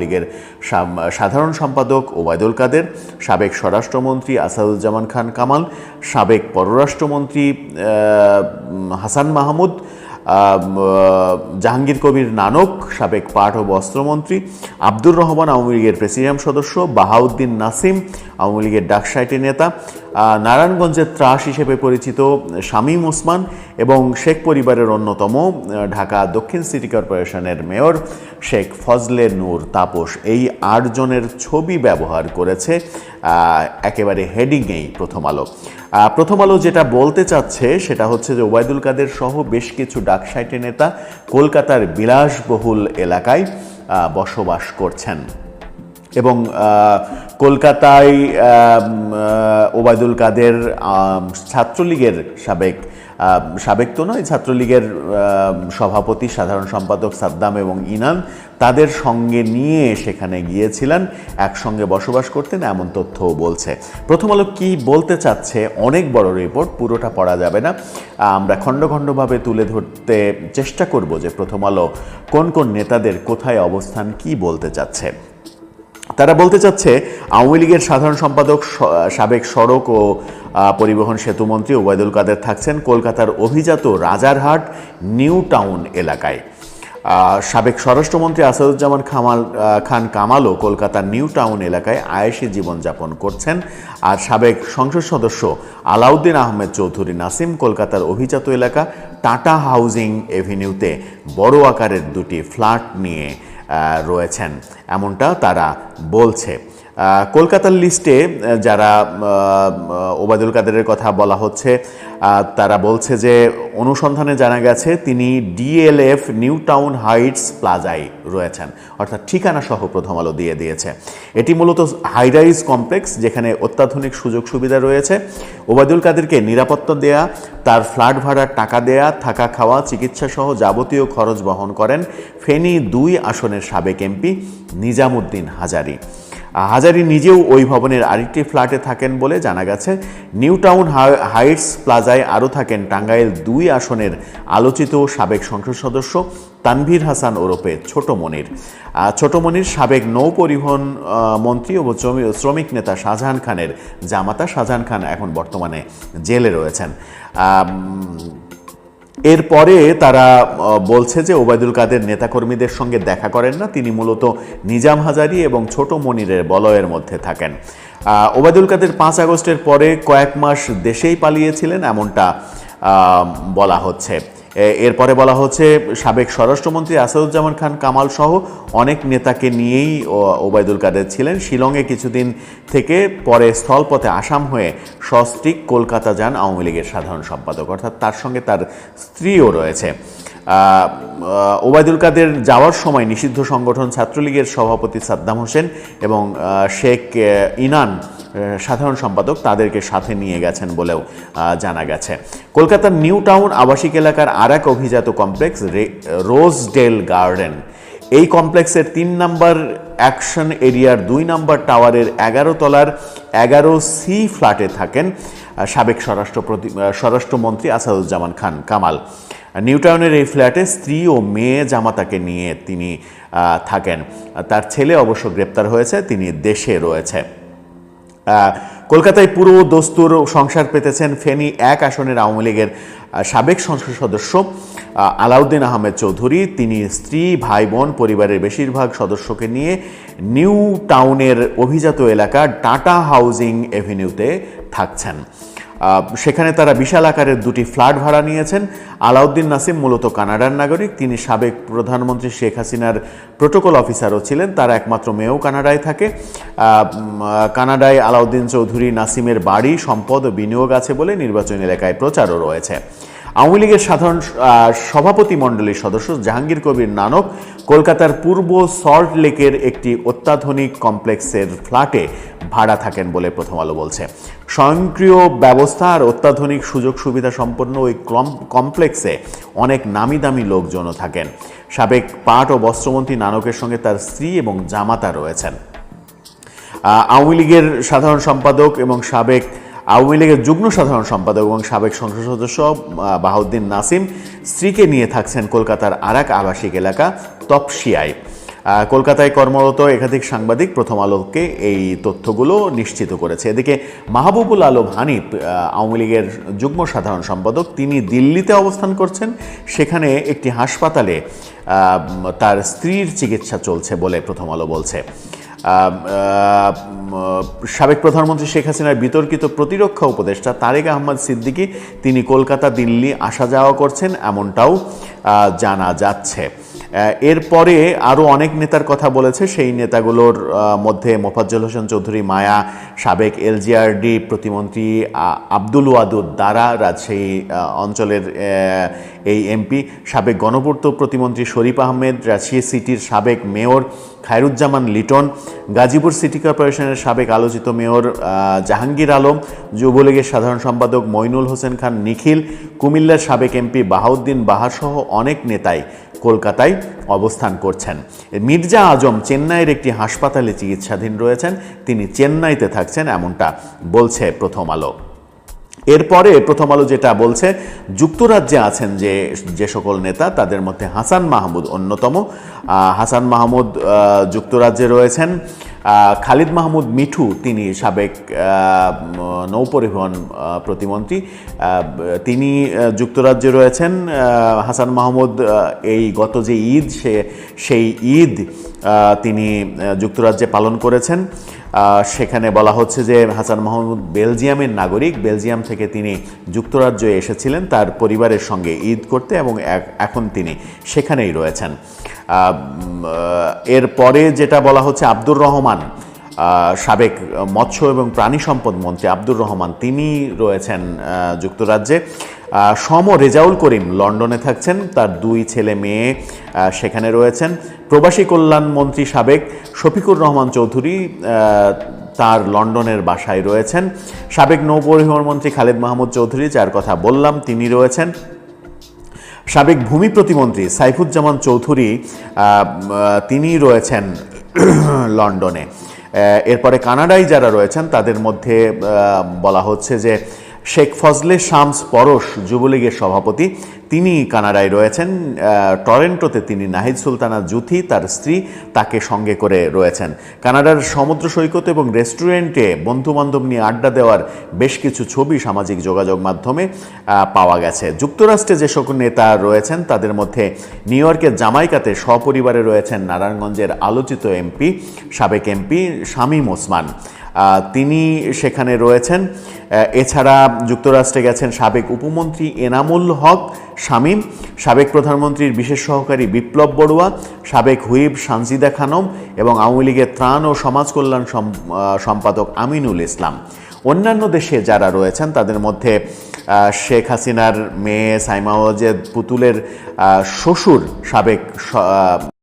লীগের সাধারণ সম্পাদক ওবায়দুল কাদের, সাবেক স্বরাষ্ট্রমন্ত্রী আসাদুজ্জামান খান কামাল, সাবেক পররাষ্ট্রমন্ত্রী হাসান মাহমুদ জাহাঙ্গীর কবির নানক, সাবেক পাট ও বস্ত্রমন্ত্রী, আব্দুর রহমান আওয়ামী লীগের প্রেসিডিয়াম সদস্য, বাহাউদ্দিন নাসিম আওয়ামী লীগের ডাকসাইটি নেতা নারায়ণগঞ্জের ত্রাস হিসেবে পরিচিত শামীম ওসমান এবং শেখ পরিবারের অন্যতম ঢাকা দক্ষিণ সিটি কর্পোরেশনের মেয়র শেখ ফজলে নূর তাপস। এই আটজনের ছবি ব্যবহার করেছে একেবারে হেডিংয়েই প্রথম আলো। প্রথম আলো যেটা বলতে চাচ্ছে সেটা হচ্ছে যে ওবায়দুল কাদের সহ বেশ কিছু ডাকসাইটে নেতা কলকাতার বিলাসবহুল এলাকায় বসবাস করছেন। এবং কলকাতায় ওবায়দুল কাদের ছাত্রলীগের সাবেক সাবেক তো নয়, ছাত্রলীগের সভাপতি, সাধারণ সম্পাদক সাদ্দাম এবং ইনান তাদের সঙ্গে নিয়ে সেখানে গিয়েছিলেন, একসঙ্গে বসবাস করতেন, এমন তথ্যও বলছে। প্রথম আলো কী বলতে চাচ্ছে? অনেক বড় রিপোর্ট পুরোটা পড়া যাবে না। আমরা খণ্ড খণ্ডভাবে তুলে ধরতে চেষ্টা করব যে প্রথম আলো কোন কোন নেতাদের কোথায় অবস্থান, কি বলতে চাচ্ছে। তারা বলতে চাচ্ছে, আওয়ামী লীগের সাধারণ সম্পাদক সাবেক সড়ক ও পরিবহন সেতুমন্ত্রী ওবায়দুল কাদের থাকছেন কলকাতার অভিজাত রাজারহাট নিউ টাউন এলাকায়। সাবেক স্বরাষ্ট্রমন্ত্রী আসাদুজ্জামান খামাল খান কামালও কলকাতার নিউ টাউন এলাকায় আয়েসি জীবনযাপন করছেন। আর সাবেক সংসদ সদস্য আলাউদ্দিন আহমেদ চৌধুরী নাসিম কলকাতার অভিজাত এলাকা টাটা হাউজিং এভিনিউতে বড় আকারের দুটি ফ্ল্যাট নিয়ে রয়েছেন। এমনটা তারা বলছে। কলকাতার লিস্টে যারা ওবায়দুল কাদেরের কথা বলা হচ্ছে তারা বলছে যে, অনুসন্ধানে জানা গেছে তিনি ডিএলএফ নিউ টাউন হাইটস প্লাজায় রয়েছেন। অর্থাৎ ঠিকানা সহ প্রথম আলো দিয়ে দিয়েছে। এটি মূলত হাইরাইজ কমপ্লেক্স যেখানে অত্যাধুনিক সুযোগ সুবিধা রয়েছে। ওবায়দুল কাদেরকে নিরাপত্তা দেয়া, তার ফ্ল্যাট ভাড়ার টাকা দেয়া, থাকা খাওয়া, চিকিৎসা সহ যাবতীয় খরচ বহন করেন ফেনী দুই আসনের সাবেক এমপি নিজামুদ্দিন হাজারি। হাজারি নিজেও ওই ভবনের আরেকটি ফ্ল্যাটে থাকেন বলে জানা গেছে। নিউ টাউন হাইটস প্লাজায় আরও থাকেন টাঙ্গাইল দুই আসনের আলোচিত সাবেক সংসদ সদস্য তানভীর হাসান ওরফে ছোট মনির ছোট মনির সাবেক নৌ পরিবহন মন্ত্রী ও শ্রমিক নেতা শাহজাহান খানের জামাতা শাহজাহান খান এখন বর্তমানে জেলে রয়েছেন। এরপরে তারা বলছে যে ওবায়দুল কাদের নেতাকর্মীদের সঙ্গে দেখা করেন না। তিনি মূলত নিজাম হাজারি এবং ছোট মনিরের বলয়ের মধ্যে থাকেন। ওবায়দুল কাদের পাঁচ আগস্টের পরে কয়েক মাস দেশেই পালিয়েছিলেন, এমনটা বলা হচ্ছে। এরপরে বলা হচ্ছে, সাবেক স্বরাষ্ট্রমন্ত্রী আসাদুজ্জামান খান কামাল সহ অনেক নেতাকে নিয়েই ওবায়দুল কাদের ছিলেন। শিলংয়ে কিছুদিন থেকে পরে স্থলপথে আসাম হয়ে সস্ত্রিক কলকাতা যান আওয়ামী লীগের সাধারণ সম্পাদক। অর্থাৎ তার সঙ্গে তার স্ত্রীও রয়েছে। ওবায়দুল কাদের যাওয়ার সময় নিষিদ্ধ সংগঠন ছাত্রলীগের সভাপতি সাদ্দাম হোসেন এবং শেখ ইনান সাধারণ সম্পাদক তাদেরকে সাথে নিয়ে গেছেন বলেও জানা গেছে। কলকাতার নিউ টাউন আবাসিক এলাকার আর এক অভিজাত কমপ্লেক্স রোজডেল গার্ডেন। এই কমপ্লেক্সের তিন নম্বর অ্যাকশন এরিয়ার দুই নম্বর টাওয়ারের এগারো তলার এগারো সি ফ্ল্যাটে থাকেন সাবেক স্বরাষ্ট্র প্রতি- স্বরাষ্ট্রমন্ত্রী আসাদুজ্জামান খান কামাল। নিউটাউনের এই ফ্ল্যাটে স্ত্রী ও মেয়ে জামাতাকে নিয়ে তিনি থাকেন। তার ছেলে অবশ্য গ্রেপ্তার হয়েছে, তিনি দেশে রয়েছে। কলকাতায় পুরো দস্তুর সংসার পেতেছেন ফেনী এক আসনের আওয়ামী লীগের সাবেক সংসদ সদস্য আলাউদ্দিন আহমেদ চৌধুরী। তিনি স্ত্রী, ভাই, বোন, পরিবারের বেশিরভাগ সদস্যকে নিয়ে নিউ টাউনের অভিজাত এলাকা টাটা হাউজিং এভিনিউতে থাকছেন। সেখানে তারা বিশাল আকারের দুটি ফ্ল্যাট ভাড়া নিয়েছেন। আলাউদ্দিন নাসিম মূলত কানাডার নাগরিক, তিনি সাবেক প্রধানমন্ত্রী শেখ হাসিনার প্রোটোকল অফিসারও ছিলেন, তার একমাত্র মেয়েও কানাডায় থাকে। কানাডায় আলাউদ্দিন চৌধুরী নাসিমের বাড়ি, সম্পদ ও বিনিয়োগ আছে বলে নির্বাচনী এলাকায় প্রচারও রয়েছে। আওয়ামী লীগের সাধারণ সভাপতি মণ্ডলীর সদস্য জাহাঙ্গীর কবির নানক কলকাতার পূর্ব সল্ট লেকের একটি অত্যাধুনিক কমপ্লেক্সের ফ্ল্যাটে ভাড়া থাকেন বলে প্রথম আলো বলছে। স্বয়ংক্রিয় ব্যবস্থা আর অত্যাধুনিক সুযোগ সুবিধা সম্পন্ন ওই কমপ্লেক্সে অনেক নামি দামি লোকজনও থাকেন। সাবেক পাট ও বস্ত্রমন্ত্রী নানকের সঙ্গে তার স্ত্রী এবং জামাতা রয়েছেন। আওয়ামী লীগের সাধারণ সম্পাদক এবং সাবেক আওয়ামী লীগের যুগ্ম সাধারণ সম্পাদক এবং সাবেক সংসদ সদস্য বাহাউদ্দিন নাসিম স্ত্রীকে নিয়ে থাকছেন কলকাতার আরাক আবাসিক এলাকা তপসিয়ায়। কলকাতায় কর্মরত একাধিক সাংবাদিক প্রথম আলোকে এই তথ্যগুলো নিশ্চিত করেছে। এদিকে মাহবুবুল আলম হানিফ আওয়ামী লীগের যুগ্ম সাধারণ সম্পাদক, তিনি দিল্লিতে অবস্থান করছেন। সেখানে একটি হাসপাতালে তার স্ত্রীর চিকিৎসা চলছে বলে প্রথম আলো বলছে। সাবেক প্রধানমন্ত্রী শেখ হাসিনার বিতর্কিত প্রতিরক্ষা উপদেষ্টা তারেক আহমদ সিদ্দিকী তিনি কলকাতা, দিল্লি আসা যাওয়া করছেন, এমনটাও জানা যাচ্ছে। এরপরে আরও অনেক নেতার কথা বলেছে। সেই নেতাগুলোর মধ্যে মোফাজ্জল হোসেন চৌধুরী, মায়া, সাবেক এলজিআরডি প্রতিমন্ত্রী আব্দুল ওয়াদুদ দ্বারা রাজশাহী অঞ্চলের এই এমপি, সাবেক গণপূর্ত প্রতিমন্ত্রী শরীফ আহমেদ, রাজশাহী সিটির সাবেক মেয়র খায়রুজ্জামান লিটন, গাজীপুর সিটি কর্পোরেশনের সাবেক আলোচিত মেয়র জাহাঙ্গীর আলম, যুবলীগের সাধারণ সম্পাদক মইনুল হোসেন খান নিখিল, কুমিল্লার সাবেক এমপি বাহাউদ্দিন বাহাসহ অনেক নেতাই কলকাতায় অবস্থান করছেন। মির্জা আজম চেন্নাইয়ের একটি হাসপাতালে চিকিৎসাধীন রয়েছেন। তিনি চেন্নাইতে থাকছেন এমনটা বলছে প্রথম আলো। এরপরে প্রথম আলো যেটা বলছে, যুক্তরাজ্যে আছেন যে যে সকল নেতা, তাদের মধ্যে হাসান মাহমুদ অন্যতম। হাসান মাহমুদ যুক্তরাজ্যে রয়েছেন। খালিদ মাহমুদ মিঠু, তিনি সাবেক নৌপরিবহন প্রতিমন্ত্রী তিনি যুক্তরাজ্যে রয়েছেন। হাসান মাহমুদ এই গত যে ঈদ, সে, সেই ঈদ তিনি যুক্তরাজ্যে পালন করেছেন। সেখানে বলা হচ্ছে যে হাসান মাহমুদ বেলজিয়ামের নাগরিক। বেলজিয়াম থেকে তিনি যুক্তরাজ্যে এসেছিলেন তার পরিবারের সঙ্গে ঈদ করতে এবং এখন তিনি সেখানেই রয়েছেন। এরপরে যেটা বলা হচ্ছে আব্দুর রহমান সাবেক মৎস্য এবং প্রাণী সম্পদ মন্ত্রী আব্দুর রহমান তিনি রয়েছেন যুক্তরাজ্যে। সম রেজাউল করিম লন্ডনে থাকছেন। তার দুই ছেলে মেয়ে সেখানে রয়েছেন। প্রবাসী কল্যাণ মন্ত্রী সাবেক শফিকুর রহমান চৌধুরী তার লন্ডনের বাসায় রয়েছেন। সাবেক নৌপরিবহন মন্ত্রী খালেদ মাহমুদ চৌধুরী, যার কথা বললাম, তিনি রয়েছেন। সাবেক ভূমি প্রতিমন্ত্রী সাইফুজ্জামান চৌধুরী তিনি রয়েছেন লন্ডনে। এরপরে কানাডায় যারা রয়েছেন, তাদের মধ্যে বলা হচ্ছে যে শেখ ফজলে শামস পরশ যুবলীগের সভাপতি, তিনি কানাডায় রয়েছেন। টরেন্টোতে তিনি নাহিদ সুলতানা জুথি, তার স্ত্রী, তাকে সঙ্গে করে রয়েছেন। কানাডার সমুদ্র সৈকত এবং রেস্টুরেন্টে বন্ধুবান্ধব নিয়ে আড্ডা দেওয়ার বেশ কিছু ছবি সামাজিক যোগাযোগ মাধ্যমে পাওয়া গেছে। যুক্তরাষ্ট্রে যে সকল নেতা রয়েছেন, তাদের মধ্যে নিউ ইয়র্কের জামাইকাতে সপরিবারে রয়েছেন নারায়ণগঞ্জের আলোচিত এমপি, সাবেক এমপি শামীম ওসমান। তিনি সেখানে রয়েছেন। এছাড়া যুক্তরাষ্ট্রে গেছেন সাবেক উপমন্ত্রী এনামুল হক শামীম, সাবেক প্রধানমন্ত্রীর বিশেষ সহকারী বিপ্লব বড়ুয়া, সাবেক হুইব সানজিদা খানম এবং আওয়ামী লীগের ত্রাণ ও সমাজ কল্যাণ সম্পাদক আমিনুল ইসলাম। অন্যান্য দেশে যারা রয়েছেন, তাদের মধ্যে শেখ হাসিনার মেয়ে সাইমা ওয়াজেদ পুতুলের শ্বশুর সাবেক